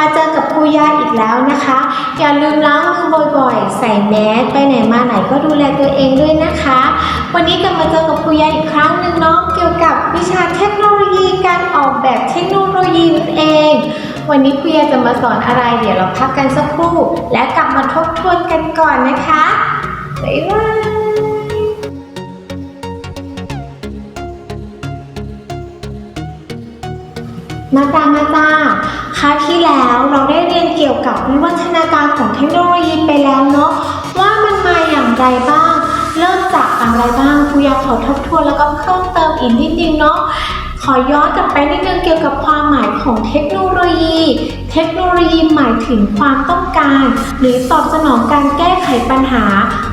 มาเจอกับครูยาอีกแล้วนะคะ อย่าลืมล้างมือบ่อยๆ ใส่แมสไปไหนมาไหนก็ดูแลตัวเองด้วยนะคะ วันนี้กลับมาเจอกับครูยาอีกครั้งหนึ่งเนาะเกี่ยวกับวิชาเทคโนโลยีการออกแบบเทคโนโลยีนั่นเอง วันนี้ครูยาจะมาสอนอะไร เดี๋ยวเราพักกันสักครู่ และกลับมาทบทวนกันก่อนนะคะบ๊ายบายมาตามมาตา คราวที่แล้วเราได้เรียนเกี่ยวกับวิวัฒนาการของเทคโนโลยีไปแล้วเนาะว่ามันมาอย่างไรบ้าง เริ่มจากอะไรบ้างครูอยากขอทบทวนแล้วก็เพิ่มเติมอีกนิดนึงเนาะขอย้อนกลับไปนิดนึงเกี่ยวกับความหมายของเทคโนโลยี เทคโนโลยีหมายถึงความต้องการ หรือตอบสนองการแก้ไขปัญหา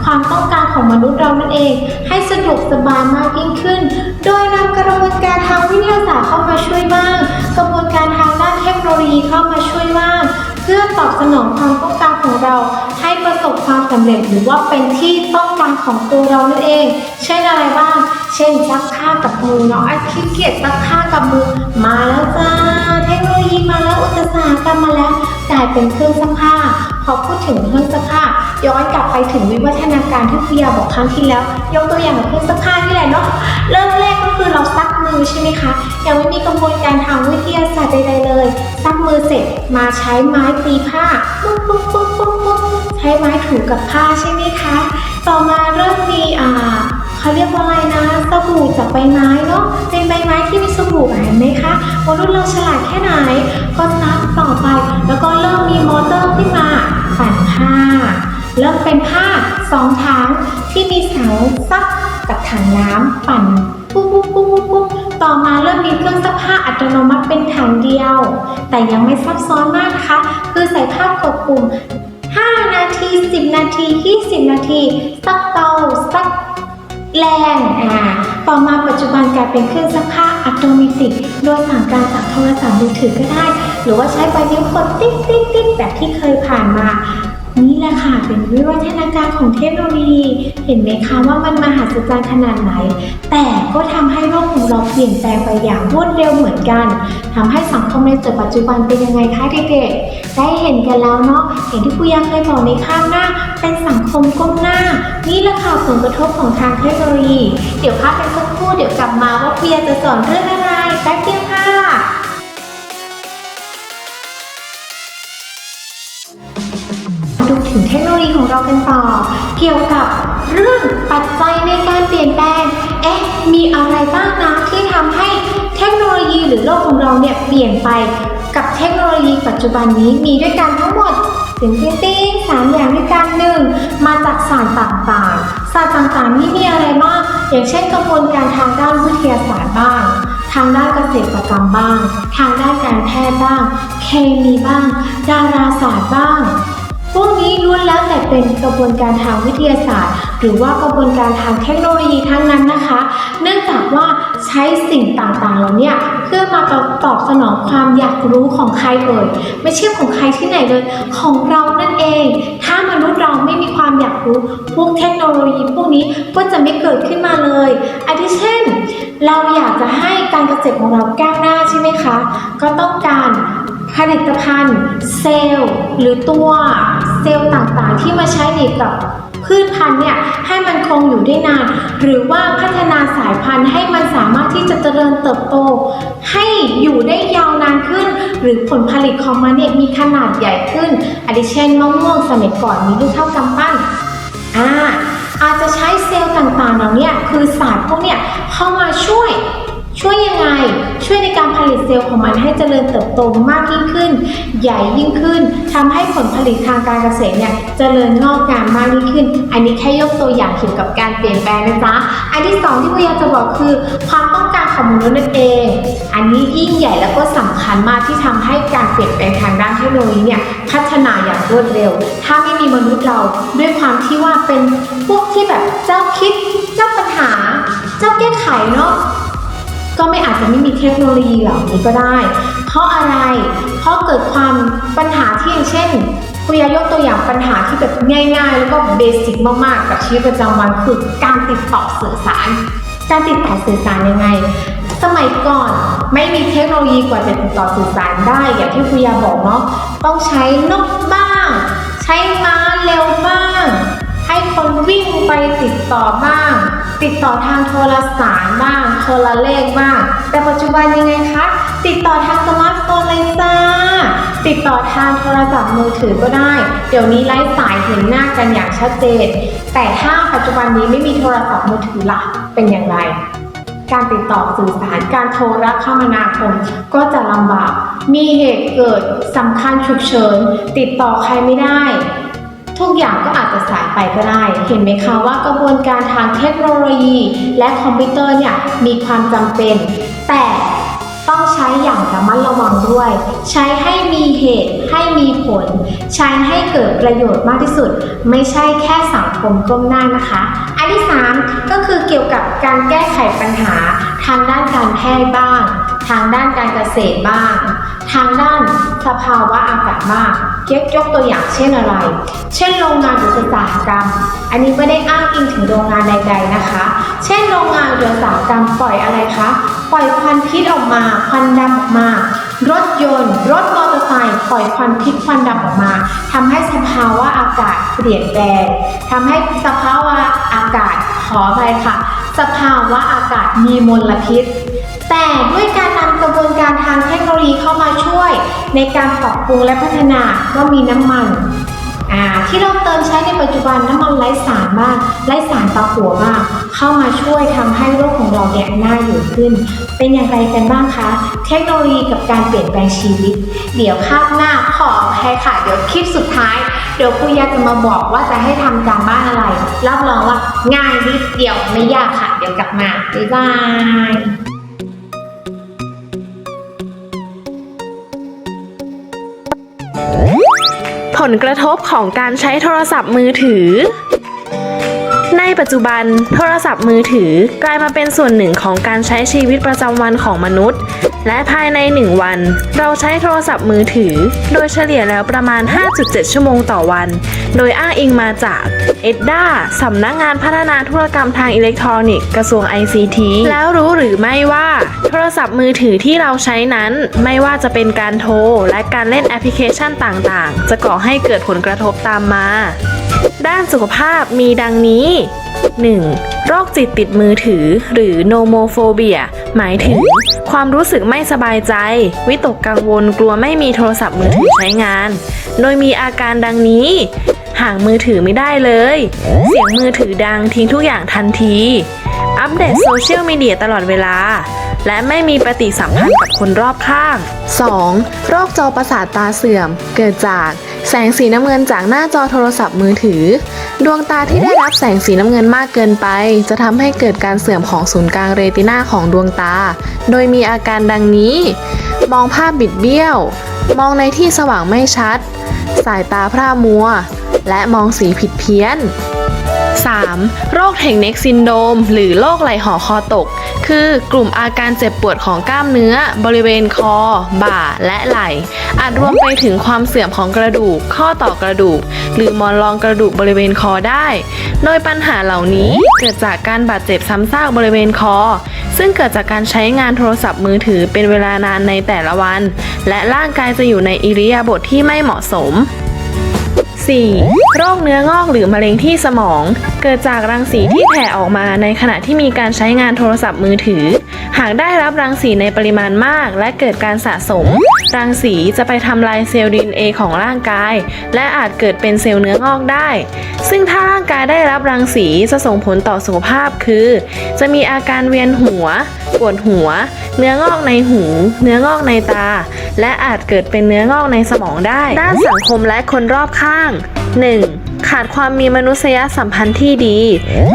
ความต้องการของมนุษย์เรานั่นเอง ให้สะดวกสบายมากยิ่งขึ้น โดยนำกระบวนการทางวิทยาศาสตร์เข้ามาช่วยบ้าง กระบวนการทางด้านเท โนโลยีเข้ามาช่วยบ้างเพื่อตอบสนองความต้องการของเรา ให้ประสบความสำเร็จหรือว่าเป็นที่ต้องการของตัวเรานั่นเอง เช่นอะไรบ้าง เช่นซักผ้ากับมือเนาะไอ้ขี้เกียจซักผ้ากับมือมาแล้วจ้า เทคโนโลยีมาแล้วอุตสาหกรรมมาแล้วกลายเป็นเครื่องซักผ้า พอพูดถึงเครื่องซักผ้าย้อนกลับไปถึงวิวัฒนาการที่พี่ยาบอกครั้งที่แล้ว ยกตัวอย่างเครื่องซักผ้านี่แหละเนาะเริ่มแรกก็คือเราซักมือใช่ไหมคะยังไม่มีกระบวนการทางวิทยาศาสตร์ใดๆเลยซักมือเสร็จมาใช้ไม้ตีผ้าปุ๊บปุ๊บปุ๊บปุ๊บปุ๊บใช้ไม้ถูกับผ้าใช่ไหมคะ ต่อมาเริ่มมีอ่า เขาเรียกว่าอะไรนะสบู่จากใบไม้เนาะเป็นใบไม้ที่มีสบู่เห็นไหมคะมนุษย์เราฉลาดแค่ไหน ก็ซักต่อไป แล้วก็เริ่มมีมอเตอร์ขึ้นมาปั่นผ้าเริ่มเป็นผ้าสองถังที่มีเสาซักกับถังน้ำปั่นปุ๊บปุ๊บปุ๊บปุ๊บปุ๊บต่อมาเริ่มมีเครื่องซักผ้าอัตโนมัติเป็นถังเดียว แต่ยังไม่ซับซ้อนมากนะคะ คือใส่ผ้ากดปุ่ม5 นาที 10 นาที 20 นาทีซักเตาซัก แรงอ่าต่อมาปัจจุบันกลายเป็นเครื่องซักผ้าอัตโนมัติโดยสั่งการจากโทรศัพท์มือถือก็ได้ หรือว่าใช้ใบนิ้วกดติ๊กติ๊กติ๊กแบบที่เคยผ่านมา นี่แหละค่ะเป็นวิวัฒนาการของเทคโนโลยี เห็นไหมคะว่ามันมหัศจรรย์ขนาดไหน แต่ก็ทำให้โลกของเราเปลี่ยนแปลงไปอย่างรวดเร็วเหมือนกันทำให้สังคมในปัจจุบันเป็นยังไงคะเด็กๆได้เห็นกันแล้วเนาะเห็นที่ครูยังเคยบอกในข้างหน้า เป็นสังคมก้มหน้า นี่แหละค่ะผลกระทบของทางเทคโนโลยี เดี๋ยวพักกันสักครู่เดี๋ยวกลับมาว่าครูยังจะสอนเรื่องอะไรแป๊บเดียวค่ะ ถึงเทคโนโลยีของเรากันต่อ เกี่ยวกับเรื่องปัจจัยในการเปลี่ยนแปลง เอ๊ะ มีอะไรบ้างนะที่ทำให้เทคโนโลยีหรือโลกของเราเนี่ยเปลี่ยนไปกับเทคโนโลยีปัจจุบันนี้มีด้วยกันทั้งหมดถึงติ๊งติ๊งสามอย่างด้วยกันหนึ่งมาจากศารต่างๆศารต่างๆนี่มีอะไรบ้างอย่างเช่นกระบวนการทางด้านวิทยาศาสตร์บ้างทางด้านเกษตรกรรมบ้าง ทางด้านการแพทย์บ้าง เคมีบ้าง ดาราศาสตร์บ้าง วกนี้ล้วนแล้วแต่เป็นกระบวนการทางวิทยาศาสตร์ หรือว่ากระบวนการทางเทคโนโลยีทั้งนั้นนะคะ เนื่องจากว่าใช้สิ่งต่างๆเหล่านี้เพื่อมาตอบสนองความอยากรู้ของใครเอ่ยไม่ใช่ของใครที่ไหนเลย ของเรานั่นเอง ถ้ามนุษย์เราไม่มีความอยากรู้ พวกเทคโนโลยีพวกนี้ก็จะไม่เกิดขึ้นมาเลยอาทิเช่น เราอยากจะให้การเกษตรของเราก้าวหน้าใช่ไหมคะ ก็ต้องการ ผลิตภัณฑ์ เซลล์ หรือตัวเซลล์ต่างๆ ที่มาใช้ในกับพืชพันธุ์เนี่ยให้มันคงอยู่ได้นาน หรือว่าพัฒนาสายพันธุ์ให้มันสามารถที่จะเจริญเติบโต ให้อยู่ได้ยาวนานขึ้น หรือผลผลิตของมันเนี่ยมีขนาดใหญ่ขึ้นอาทิเช่นมะม่วงสมัยก่อนมีลูกเท่ากำปั้นอ่าอาจจะใช้เซลล์ต่างๆเหล่าเนี้คือศาสตร์พวกเนี้ยเข้ามาช่วย ช่วยยังไง ช่วยในการผลิตเซลล์ของมันให้เจริญเติบโตมากยิ่งขึ้น ใหญ่ยิ่งขึ้นทำให้ผลผลิตทางการเกษตรเนี่ยเจริญงอกงามมากยิ่งขึ้น อันนี้แค่ยกตัวอย่างเกี่ยวกับการเปลี่ยนแปลงนะจ๊ะ อันที่สองที่พยายาจะบอกคือ ความต้องการของมนุษย์นั่นเอง อันนี้ยิ่งใหญ่แล้วก็สำคัญมากที่ทำให้การเปลี่ยนแปลงทางด้านเทคโนโลยีเนี่ยพัฒนาอย่างรวดเร็ว ถ้าไม่มีมนุษย์เราด้วยความที่ว่าเป็นพวกที่แบบเจ้าคิด เจ้าปัญหา เจ้าแก้ไขเนาะ ก็ไม่อาจจะไม่มีเทคโนโลยีเหล่านี้ก็ได้ เพราะอะไร เพราะเกิดความปัญหาที่อย่างเช่นคุยายกตัวอย่างปัญหาที่แบบง่าย ๆ แล้วก็เบสิกมากๆ กับชีวิตประจำวันคือการติดต่อสื่อสาร การติดต่อสื่อสารยังไง สมัยก่อนไม่มีเทคโนโลยีกว่าจะติดต่อสื่อสารได้ อย่างที่ครูยาบอกเนาะต้องใช้นกบ้าง ใช้ม้าเร็วบ้าง ให้คนวิ่งไปติดต่อบ้าง ติดต่อทางโทรสารบ้างโทรเลขบ้าง แต่ปัจจุบันยังไงคะ ติดต่อทางสมาร์ทโฟนเลยจ้า ติดต่อทางโทรศัพท์มือถือก็ได้ เดี๋ยวนี้ไร้สายเห็นหน้ากันอย่างชัดเจน แต่ถ้าปัจจุบันนี้ไม่มีโทรศัพท์มือถือล่ะเป็นอย่างไรการติดต่อสื่อสารการโทรคมนาคมก็จะลำบาก มีเหตุเกิดสำคัญฉุกเฉิน ติดต่อใครไม่ได้ ทุกอย่างก็อาจจะสายไปก็ได้ เห็นไหมคะว่ากระบวนการทางเทคโนโลยี และคอมพิวเตอร์เนี่ยมีความจำเป็น แต่ต้องใช้อย่างระมัดระวังด้วย ใช้ให้มีเหตุให้มีผล ใช้ให้เกิดประโยชน์มากที่สุด ไม่ใช่แค่สังคมก้มหน้านะคะ อันที่ 3 ก็คือเกี่ยวกับการแก้ไขปัญหา ทางด้านการแพทย์บ้าง ทางด้านการเกษตรบ้าง ทางด้านสภาวะอากาศบ้าง เก็บยกตัวอย่างเช่นอะไร เช่นโรงงานอุตสาหกรรม อันนี้ไม่ได้อ้างอิงถึงโรงงานใดๆนะคะ เช่นโรงงานอุตสาหกรรมปล่อยอะไรคะ ปล่อยควันพิษออกมาควันดำออกมา รถยนต์ รถมอเตอร์ไซค์ปล่อยควันพิษควันดำออกมาทำให้สภาวะอากาศเปลี่ยนแปลงทำให้สภาวะอากาศขอไปค่ะ สภาวะอากาศมีมลพิษ แต่ด้วยการ การทางเทคโนโลยีเข้ามาช่วย ในการปรับปรุงและพัฒนาก็มีน้ำมันที่เราเติมใช้ในปัจจุบันน้ำมันไร้สารมากไร้สารตาหัวมากเข้ามาช่วยทำให้โลกของเราเนี่ยน่าอยู่ขึ้น เป็นอย่างไรกันบ้างคะ เทคโนโลยีกับการเปลี่ยนแปลงชีวิต เดี๋ยวคาบหน้าขอให้ค่ะ เดี๋ยวคลิปสุดท้าย เดี๋ยวครูยาจะมาบอกว่าจะให้ทำการบ้านอะไร รับรองว่าง่ายนิดเดียวไม่ยากค่ะ เดี๋ยวกลับมาบ๊ายบาย ลกระทบของการใช้โทรศัพท์มือถือ ในปัจจุบันโทรศัพท์มือถือกลายมาเป็นส่วนหนึ่งของการใช้ชีวิตประจำวันของมนุษย์ และภายใน 1 วัน เราใช้โทรศัพท์มือถือ โดยเฉลี่ยแล้วประมาณ 5.7 ชั่วโมงต่อวัน โดยอ้างอิงมาจาก e d d a สำนักงานพัฒนาธุรกรรมทางอิเล็กทรอนิกส์กระทรวง ICT แล้วรู้หรือไม่ว่าโทรศัพท์มือถือที่เราใช้นั้น ไม่ว่าจะเป็นการโทร และการเล่นแอปพลิเคชันต่างๆ จะก่อให้เกิดผลกระทบตามมา ด้านสุขภาพมีดังนี้ 1. โรคจิตติดมือถือ หรือ nomophobia หมายถึง ความรู้สึกไม่สบายใจ วิตกกังวลกลัวไม่มีโทรศัพท์มือถือใช้งาน โดยมีอาการดังนี้ห่างมือถือไม่ได้เลย เสียงมือถือดังทิ้งทุกอย่างทันที อัปเดตโซเชียลมีเดียตลอดเวลา และไม่มีปฏิสัมพันธ์กับคนรอบข้าง 2. โรคจอประสาทตาเสื่อม เกิดจาก แสงสีน้ำเงินจากหน้าจอโทรศัพท์มือถือ ดวงตาที่ได้รับแสงสีน้ำเงินมากเกินไป จะทำให้เกิดการเสื่อมของศูนย์กลางเรตินาของดวงตา โดยมีอาการดังนี้ มองภาพบิดเบี้ยว มองในที่สว่างไม่ชัด สายตาพร่ามัว และมองสีผิดเพี้ยน 3. โรคเทคเน็กซินโดม หรือโรคไหลห่อคอตก คือกลุ่มอาการเจ็บปวดของกล้ามเนื้อ บริเวณคอ บ่า และไหล่ อาจรวมไปถึงความเสื่อมของกระดูก ข้อต่อกระดูก หรือมอนรองกระดูกบริเวณคอได้ โดยปัญหาเหล่านี้เกิดจากการบาดเจ็บซ้ำซากบริเวณคอ ซึ่งเกิดจากการใช้งานโทรศัพท์มือถือเป็นเวลานานในแต่ละวัน และร่างกายจะอยู่ในอิริยาบถทที่ไม่เหมาะสม 4. โรคเนื้องอกหรือมะเร็งที่สมอง เกิดจากรังสีที่แผ่ออกมาในขณะที่มีการใช้งานโทรศัพท์มือถือ หากได้รับรังสีในปริมาณมาก และเกิดการสะสม รังสีจะไปทำลายเซลล์ดีเอของร่างกาย และอาจเกิดเป็นเซลล์เนื้องอกได้ ซึ่งถ้าร่างกายได้รับรังสีจะส่งผลต่อสุขภาพคือ จะมีอาการเวียนหัว ปวดหัว เนื้องอกในหู เนื้องอกในตา และอาจเกิดเป็นเนื้องอกในสมองได้ ด้านสังคมและคนรอบข้าง 1. ขาดความมีมนุษยสัมพันธ์ที่ดี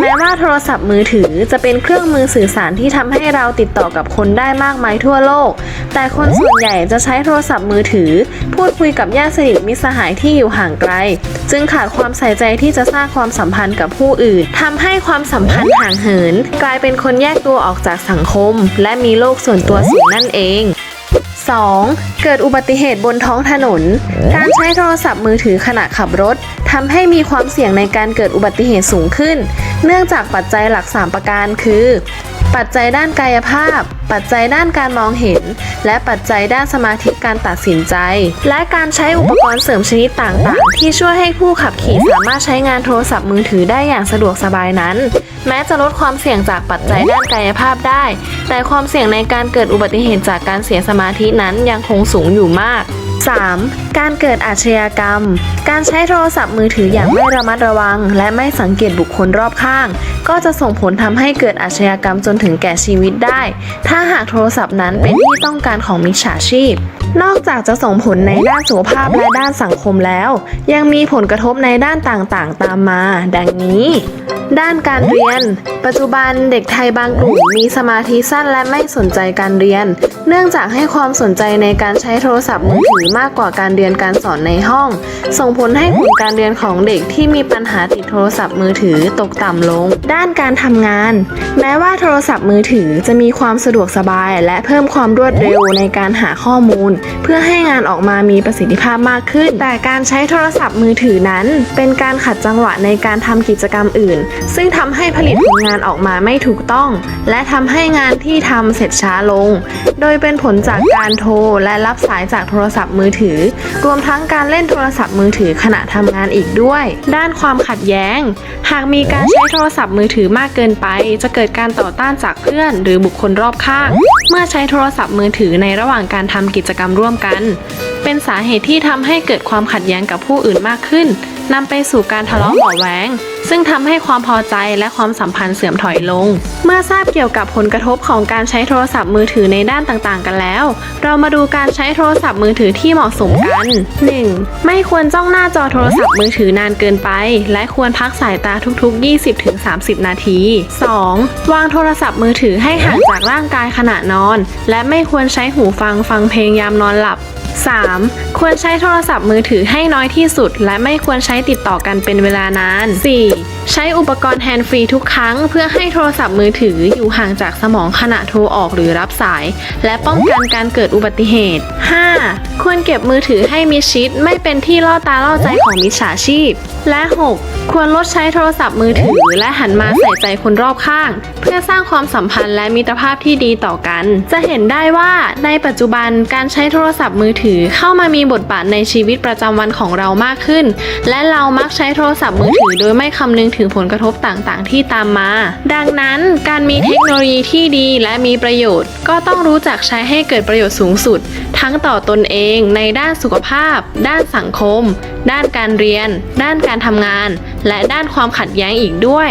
แม้ว่าโทรศัพท์มือถือจะเป็นเครื่องมือสื่อสารที่ทำให้เราติดต่อกับคนได้มากมายทั่วโลก แต่คนส่วนใหญ่จะใช้โทรศัพท์มือถือ พูดคุยกับญาติสนิทมิตรสหายที่อยู่ห่างไกล จึงขาดความใส่ใจที่จะสร้างความสัมพันธ์กับผู้อื่นทำให้ความสัมพันธ์ห่างเหิน กลายเป็นคนแยกตัวออกจากสังคม และมีโลกส่วนตัวสูงนั่นเอง 2. เกิดอุบัติเหตุบนท้องถนน การใช้โทรศัพท์มือถือขณะขับรถทำให้มีความเสี่ยงในการเกิดอุบัติเหตุสูงขึ้น เนื่องจากปัจจัยหลัก 3 ประการคือ ปัจจัยด้านกายภาพ ปัจจัยด้านการมองเห็น และปัจจัยด้านสมาธิการตัดสินใจ และการใช้อุปกรณ์เสริมชนิดต่างๆ ที่ช่วยให้ผู้ขับขี่สามารถใช้งานโทรศัพท์มือถือได้อย่างสะดวกสบายนั้น แม้จะลดความเสี่ยงจากปัจจัยด้านกายภาพได้ แต่ความเสี่ยงในการเกิดอุบัติเหตุจากการเสียสมาธินั้นยังคงสูงอยู่มาก 3. การเกิดอาชญากรรม การใช้โทรศัพท์มือถืออย่างไม่ระมัดระวัง และไม่สังเกตบุคคลรอบข้าง ก็จะส่งผลทำให้เกิดอาชญากรรมจนถึงแก่ชีวิตได้ ถ้าหากโทรศัพท์นั้นเป็นที่ต้องการของมิจฉาชีพ นอกจากจะส่งผลในด้านสุขภาพและด้านสังคมแล้ว ยังมีผลกระทบในด้านต่างๆ ตามมา ดังนี้ด้านการเรียน ปัจจุบันเด็กไทยบางกลุ่มมีสมาธิสั้นและไม่สนใจการเรียน เนื่องจากให้ความสนใจในการใช้โทรศัพท์มือถือมากกว่าการเรียนการสอนในห้อง ส่งผลให้ผลการเรียนของเด็กที่มีปัญหาติดโทรศัพท์มือถือตกต่ำลง ด้านการทำงาน แม้ว่าโทรศัพท์มือถือจะมีความสะดวกสบาย และเพิ่มความรวดเร็วในการหาข้อมูล เพื่อให้งานออกมามีประสิทธิภาพมากขึ้น แต่การใช้โทรศัพท์มือถือนั้น เป็นการขัดจังหวะในการทำกิจกรรมอื่น ซึ่งทำให้ผลิตผลงานออกมาไม่ถูกต้อง และทำให้งานที่ทำเสร็จช้าลง โดยเป็นผลจากการโทรและรับสายจากโทรศัพท์มือถือ รวมทั้งการเล่นโทรศัพท์มือถือขณะทำงานอีกด้วย ด้านความขัดแย้ง หากมีการใช้โทรศัพท์มือถือมากเกินไป จะเกิดการต่อต้านจากเพื่อน หรือบุคคลรอบข้าง เมื่อใช้โทรศัพท์มือถือในระหว่างการทำกิจกรรมร่วมกัน เป็นสาเหตุที่ทำให้เกิดความขัดแย้งกับผู้อื่นมากขึ้นนำไปสู่การทะเลาะเบาะแหวงซึ่งทำให้ความพอใจและความสัมพันธ์เสื่อมถอยลง เมื่อทราบเกี่ยวกับผลกระทบของการใช้โทรศัพท์มือถือในด้านต่างๆ กันแล้ว เรามาดูการใช้โทรศัพท์มือถือที่เหมาะสมกัน 1. ไม่ควรจ้องหน้าจอโทรศัพท์มือถือนานเกินไป และควรพักสายตาทุก ๆ 20-30 นาที 2. วางโทรศัพท์มือถือให้ห่างจากร่างกายขณะนอน และไม่ควรใช้หูฟังฟังเพลงยามนอนหลับ 3. ควรใช้โทรศัพท์มือถือให้น้อยที่สุด และไม่ควรใช้ติดต่อกันเป็นเวลานาน 4. ใช้อุปกรณ์แฮนด์ฟรีทุกครั้ง เพื่อให้โทรศัพท์มือถืออยู่ห่างจากสมองขณะโทรออกหรือรับสาย และป้องกันการเกิดอุบัติเหตุ 5. ควรเก็บมือถือให้มิดชิด ไม่เป็นที่ล่อตาล่อใจของมิจฉาชีพ และ 6. ควรลดใช้โทรศัพท์มือถือ และหันมาใส่ใจคนรอบข้าง เพื่อสร้างความสัมพันธ์และมิตรภาพที่ดีต่อกัน จะเห็นได้ว่าในปัจจุบันการใช้โทรศัพท์มือถือเข้ามามีบทบาทในชีวิตประจำวันของเรามากขึ้น และเรามักใช้โทรศัพท์มือถือ โดยไม่คำนึงถึงผลกระทบต่างๆ ที่ตามมา ดังนั้นการมีเทคโนโลยีที่ดีและมีประโยชน์ ก็ต้องรู้จักใช้ให้เกิดประโยชน์สูงสุด ทั้งต่อตนเองในด้านสุขภาพ ด้านสังคม ด้านการเรียน ด้านการการทำงาน และด้านความขัดแย้งอีกด้วย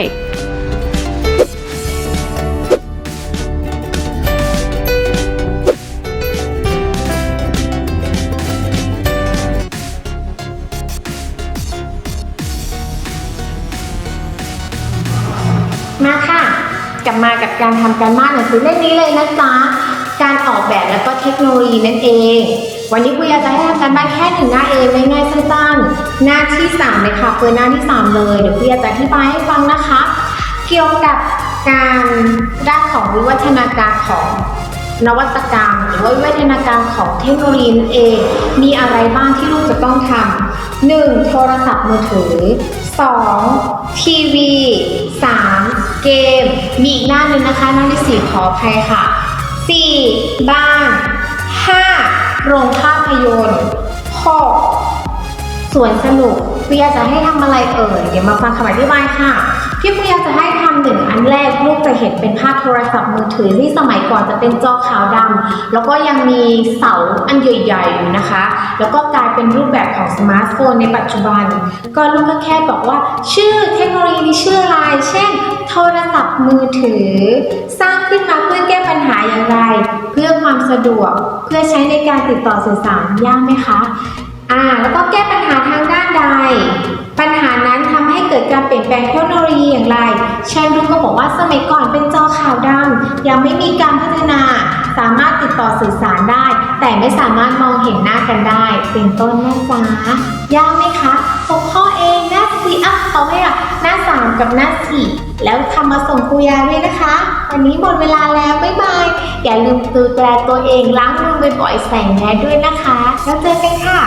มาค่ะกลับมากับการทำการบ้านหนังสือเล่มนี้เลยนะจ๊ะ การออกแบบและก็เทคโนโลยีนั่นเอง วันนี้คุยจะให้ทำการบ้านแค่หนึ่งหน้าเองง่ายๆสั้นๆ หน้าที่สามเลยค่ะเปิดหน้าที่สามเลย เดี๋ยวคุยจะอธิบายให้ฟังนะคะ เกี่ยวกับการด้านของวิวัฒนาการของนวัตกรรม หรือว่าวิวัฒนาการของเทคโนโลยีนั่นเอง มีอะไรบ้างที่ลูกจะต้องทำหนึ่งโทรศัพท์มือถือ 2. ทีวี 3. เกม มีอีกหน้าหนึ่งนะคะหน้าที่สี่ขออภัยค่ะ 4. บ้าน โรงภาพยนตร์ 6. สวนสนุกพี่ยาจะให้ทำอะไรเอ่ยเดี๋ยวมาฟังคำอธิบายค่ะ ที่พี่ยาจะให้ทำหนึ่งอันแรกลูกจะเห็นเป็นภาพโทรศัพท์มือถือที่สมัยก่อนจะเป็นจอขาวดำแล้วก็ยังมีเสาอันใหญ่ๆอยู่นะคะ แล้วก็กลายเป็นรูปแบบของสมาร์ทโฟนในปัจจุบัน ก็ลูกก็แค่บอกว่า ชื่อเทคโนโลยีนี้ชื่ออะไรเช่น โทรศัพท์มือถือ สร้างขึ้นมาเพื่อแก้ปัญหาอย่างไร เพื่อความสะดวกเพื่อใช้ในการติดต่อสื่อสารยากไหมคะ อ่าแล้วก็แก้ปัญหาทางด้านใด ปัญหานั้นทำให้เกิดการเปลี่ยนแปลงเทคโนโลยีอย่างไรเช่นลูกก็บอกว่าสมัยก่อนเป็นจอขาวดำยังไม่มีการพัฒนา สามารถติดต่อสื่อสารได้ แต่ไม่สามารถมองเห็นหน้ากันได้ เป็นต้นนะจ๊ะยากไหมคะหกข้อเองหน้าสี่อะเขาให้อะหน้าสามกับหน้าสี่แล้วทำมาส่งครูยาด้วยนะคะ วันนี้หมดเวลาแล้วบ๊ายบาย อย่าลืมดูแลตัวเองล้างมือบ่อยๆใส่แมสด้วยนะคะ แล้วเจอกันค่ะ